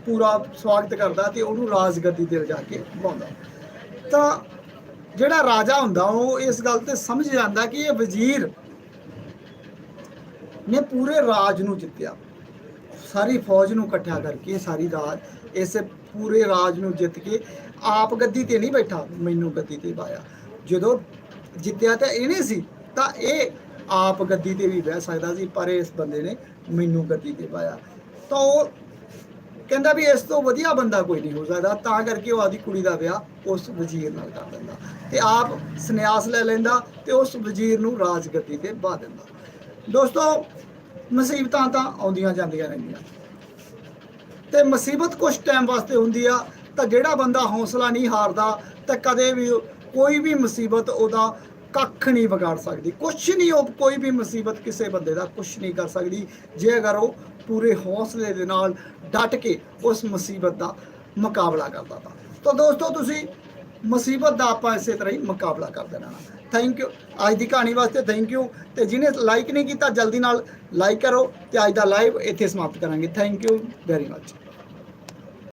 ਪੂਰਾ ਸਵਾਗਤ ਕਰਦਾ ਤੇ ਉਹਨੂੰ ਰਾਜਗੱਦੀ ਤੇ ਲਿਜਾ ਕੇ ਬਾਉਂਦਾ ਤਾਂ ਜਿਹੜਾ ਰਾਜਾ ਹੁੰਦਾ, ਉਹ ਇਸ ਗੱਲ ਤੇ ਸਮਝ ਜਾਂਦਾ ਕਿ ਇਹ ਵਜ਼ੀਰ ਨੇ ਪੂਰੇ ਰਾਜ ਨੂੰ ਜਿੱਤਿਆ। ਸਾਰੀ ਫੌਜ ਨੂੰ ਇਕੱਠਾ ਕਰਕੇ, ਸਾਰੀ ਰਾਜ, ਇਸ ਪੂਰੇ ਰਾਜ ਨੂੰ ਜਿੱਤ ਕੇ ਆਪ ਗੱਦੀ ਤੇ ਨਹੀਂ ਬੈਠਾ, ਮੈਨੂੰ ਗੱਦੀ ਤੇ ਪਾਇਆ। ਜਦੋਂ ਜਿੱਤਿਆ ਤਾਂ ਇਹਨੇ ਸੀ, ਤਾਂ ਇਹ ਆਪ ਗੱਦੀ ਤੇ ਵੀ ਬਹਿ ਸਕਦਾ ਸੀ, ਪਰ ਇਸ ਬੰਦੇ ਨੇ ਮੈਨੂੰ ਗੱਦੀ ਤੇ ਪਾਇਆ। ਤਾਂ ਉਹ ਕਹਿੰਦਾ ਵੀ ਇਸ ਤੋਂ ਵਧੀਆ ਬੰਦਾ ਕੋਈ ਨਹੀਂ ਹੋ ਸਕਦਾ, ਤਾਂ ਕਰਕੇ ਉਹ ਆਦੀ ਕੁੜੀ ਦਾ ਵਿਆਹ ਉਸ ਵਜ਼ੀਰ ਨਾਲ ਕਰ ਦਿੰਦਾ। ਤੇ ਆਪ ਸੰਨਿਆਸ ਲੈ ਲੈਂਦਾ ਤੇ ਉਸ ਵਜ਼ੀਰ ਨੂੰ ਰਾਜਗੱਦੀ ਤੇ ਬਾ ਦਿੰਦਾ। ਦੋਸਤੋ, ਮੁਸੀਬਤਾਂ ਤਾਂ ਆਉਂਦੀਆਂ ਜਾਂਦੀਆਂ ਰਹਿੰਦੀਆਂ। ਤੇ ਮੁਸੀਬਤ ਕੁਝ ਟਾਈਮ ਵਾਸਤੇ ਹੁੰਦੀ ਆ, ਤਾਂ ਜਿਹੜਾ ਬੰਦਾ ਹੌਸਲਾ ਨਹੀਂ ਹਾਰਦਾ, ਤਾਂ ਕਦੇ ਵੀ ਕੋਈ ਵੀ ਮੁਸੀਬਤ ਉਹਦਾ ਕੱਖ ਨਹੀਂ ਵਿਗਾੜ ਸਕਦੀ। ਕੁਝ ਨਹੀਂ ਉਹ, ਕੋਈ ਵੀ ਮੁਸੀਬਤ ਕਿਸੇ ਬੰਦੇ ਦਾ ਕੁਝ ਨਹੀਂ ਕਰ ਸਕਦੀ। ਜੇ ਅਗਰ ਉਹ ਪੂਰੇ ਹੌਸਲੇ ਦੇ ਨਾਲ ਡਟ ਕੇ ਉਸ ਮੁਸੀਬਤ ਦਾ ਮੁਕਾਬਲਾ ਕਰਦਾ ਤਾ। ਤਾਂ ਦੋਸਤੋ, ਤੁਸੀਂ ਮੁਸੀਬਤ ਦਾ ਆਪਾਂ ਇਸੇ ਤਰ੍ਹਾਂ ਹੀ ਮੁਕਾਬਲਾ ਕਰਦੇ ਰਹਿਣਾ ਥੈਂਕ ਯੂ ਅੱਜ ਦੀ ਕਹਾਣੀ ਵਾਸਤੇ ਥੈਂਕ ਯੂ ਤੇ ਜਿਹਨੇ ਲਾਈਕ ਨਹੀਂ ਕੀਤਾ, ਜਲਦੀ ਨਾਲ ਲਾਈਕ ਕਰੋ ਤੇ ਅੱਜ ਦਾ ਲਾਈਵ ਇੱਥੇ ਸਮਾਪਤ ਕਰਾਂਗੇ। Thank you very much